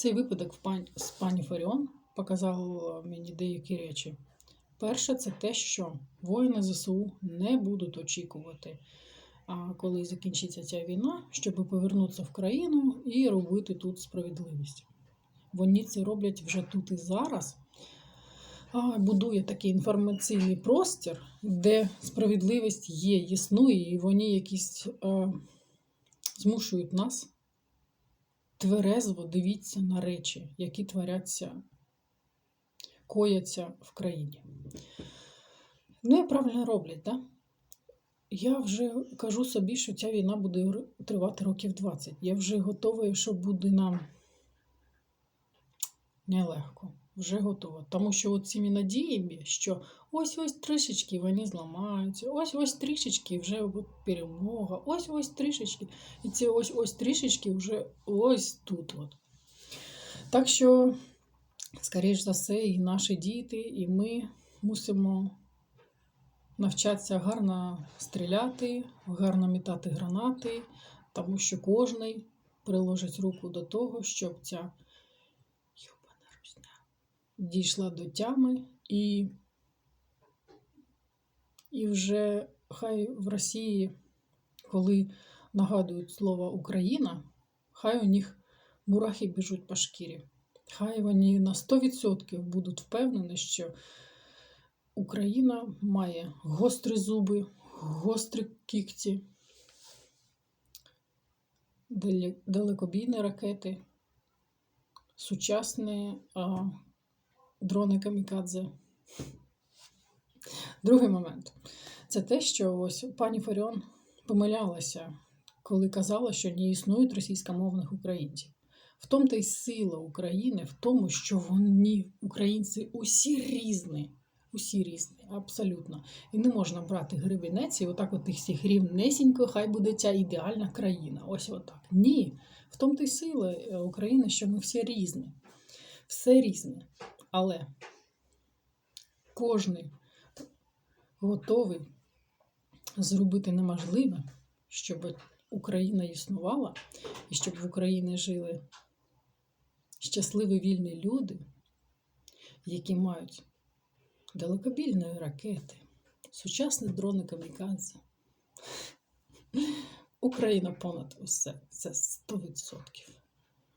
Цей випадок з пані Фаріон показав мені деякі речі. Перше, це те, що воїни ЗСУ не будуть очікувати, коли закінчиться ця війна, щоб повернутися в країну і робити тут справедливість. Вони це роблять вже тут і зараз. Будує такий інформаційний простір, де справедливість є, існує, і вони якісь е, змушують нас тверезво дивіться на речі, які творяться, кояться в країні. Ну і правильно роблять, так? Да? Я вже кажу собі, що ця війна буде тривати років 20. Я вже готова, що буде нам нелегко. Вже готова. Тому що цими надіями, що ось-ось трішечки вони зламаються, ось-ось трішечки вже перемога, ось-ось трішечки. І ці ось-ось трішечки вже ось тут. От. Так що, скоріш за все, і наші діти, і ми мусимо навчатися гарно стріляти, гарно мітати гранати, тому що кожний приложить руку до того, щоб ця дійшла до тями і, і вже хай в Росії, коли нагадують слово Україна, хай у них мурахи біжуть по шкірі. Хай вони на 100% будуть впевнені, що Україна має гострі зуби, гострі кікті, далекобійні ракети, сучасні дрони камікадзе. Другий момент це те, що ось пані Фаріон помилялася, коли казала, що не існують російськомовних українців. В тому та й сила України, в тому, що вони, українці, усі різні. Усі різні, абсолютно. І не можна брати гребінець і отак от їх всіх рівнесенько, хай буде ця ідеальна країна. Ось отак. Ні. В тому та й сила е, України, що ми всі різні. Все різне. Але кожен готовий зробити неможливе, щоб Україна існувала і щоб в Україні жили щасливі вільні люди, які мають далекобільні ракети, сучасні дрони камікадзе. Україна понад усе. Це 100%.